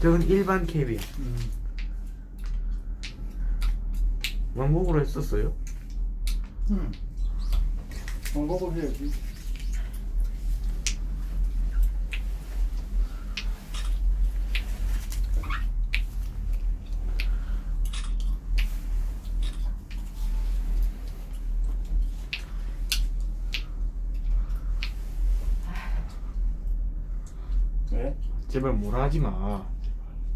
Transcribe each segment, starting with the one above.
저건 일반 캡이야. 음. 왕복으로 했었어요? 음. 방법을 해야지. 왜? 제발 뭐라 하지 마.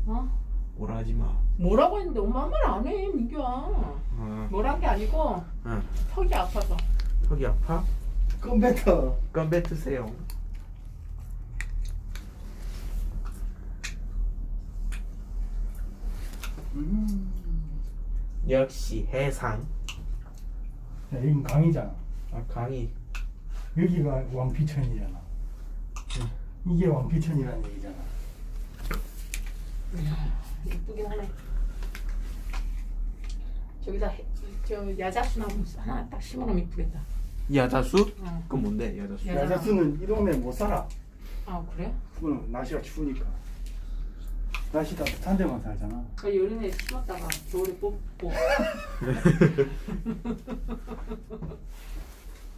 어? 뭐라 하지 마. 뭐라고 했는데 엄마 한 말 안 해, 민규야. 어, 뭐란 게 아니고 응. 턱이 아파서. 턱이 아파? 컴퓨터. 건배 드세요. 음. 역시 해상. 야, 여긴 강이잖아. 아 강이. 여기가 왕피천이잖아. 이게 왕피천이라는 얘기잖 아. 이쁘긴 하네. 저기다 해- 저 야자수 나무 하나 딱 심어놓으면 이쁘겠다. 야자수? 응. 그건 뭔데 야자수? 야. 야자수는 이 동네 못 살아. 아 그래? 그거는 날씨가 추우니까. 날씨 따뜻한 데만 살잖아. 그 여름에 심었다가 겨울에 뽑고.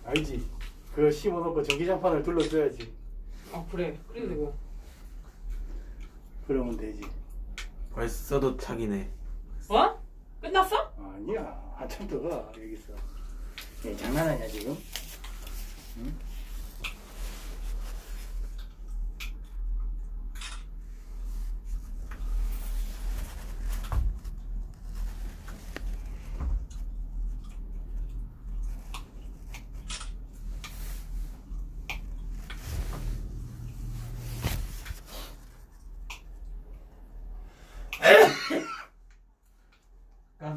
알지? 그거 심어놓고 전기장판을 둘러줘야지. 아 그래. 그래도 되고. 그러면 되지. 벌써 도 착이네. 어? 끝났어? 아니야. 한참 더 가, 여기서. 얘 장난하냐, 지금? 응?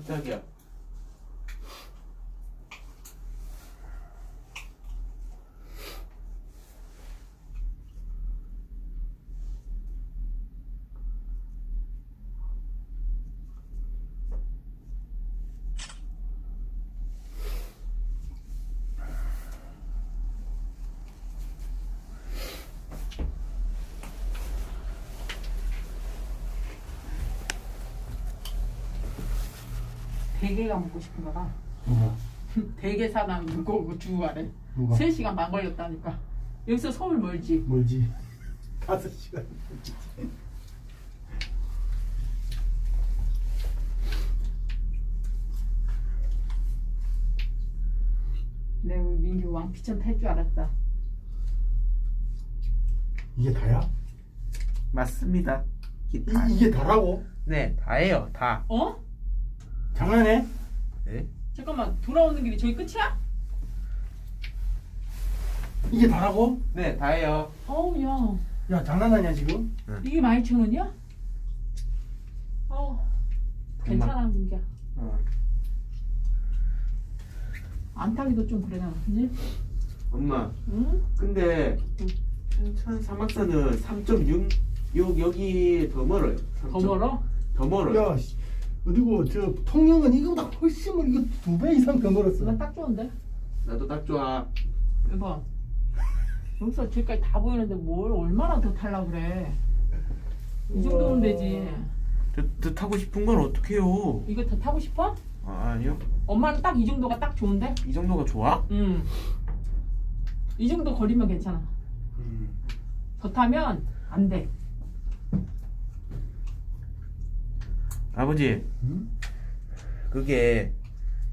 깜짝이야. 대게가 먹고 싶은가 봐. 누가? 대게 사다 누구 주고 가래. 누가? 3시간 반 걸렸다니까. 여기서 서울 멀지. 멀지. 다섯 시간. 내가 민규 왕피천 탈줄 알았다. 이게 다야? 맞습니다. 이, 기타. 이게 다라고? 네, 다예요, 다. 어? 장난해? 네? 잠깐만 돌아오는 길이 저기 끝이야? 이게 다라고? 네, 다예요. 어우 야 야, 장난하냐, 지금? 이게 12,000원이야? 어 괜찮아 민규야. 어. 안 타기도 좀 그러잖아. 그지? 엄마, 응? 근데 응. 춘천 사막산은 3.6 요 여기 더 멀어요. 더 3.6. 멀어? 더 멀어요. 야, 씨, 어디고, 저, 통영은 이거보다 훨씬 멀, 이거 두 배 이상 더 멀었어. 난딱 좋은데? 나도 딱 좋아. 여보 여기서 저기까지 다 보이는데 뭘 얼마나 더 탈라 그래 이 정도면 되지 더, 더 타고 싶은 건 어떡해요? 이거 더 타고 싶어? 아, 아니요. 엄마는 딱 이 정도가 딱 좋은데? 이 정도가 좋아? 응 이 정도 거리면 괜찮아 음. 더 타면 안 돼 아버지, 응? 그게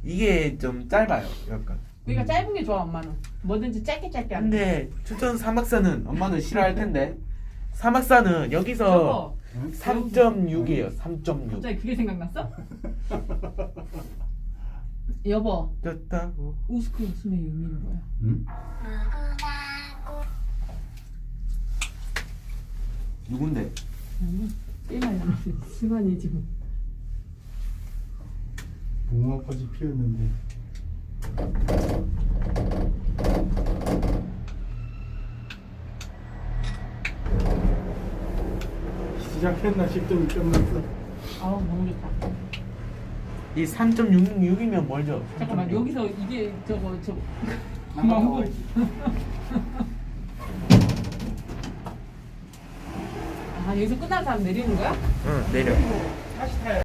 이게 좀 짧아요. 약간. 그러니까 짧은 게 좋아 엄마는 뭐든지 짧게 짧게 하는 근데 춘천 사막산은 엄마는 싫어할 텐데. 사막산은 여기서 여보 3.6이에요. 3.6. 갑자기 그게 생각났어? 여보 떴다고. 우스크 웃음의 의미는 뭐야? 응? 누군데? 음, 게임하려면 시간이 지금 무궁화꽃이 피었는데 시작했나 싶더니 끝났어 아우 모르겠다. 이 3.66이면 뭘죠? 잠깐만 여기서 이게 저거 저거 나가 망고. 아 여기서 끝난 사람 내리는 거야? 응 내려 다시 타야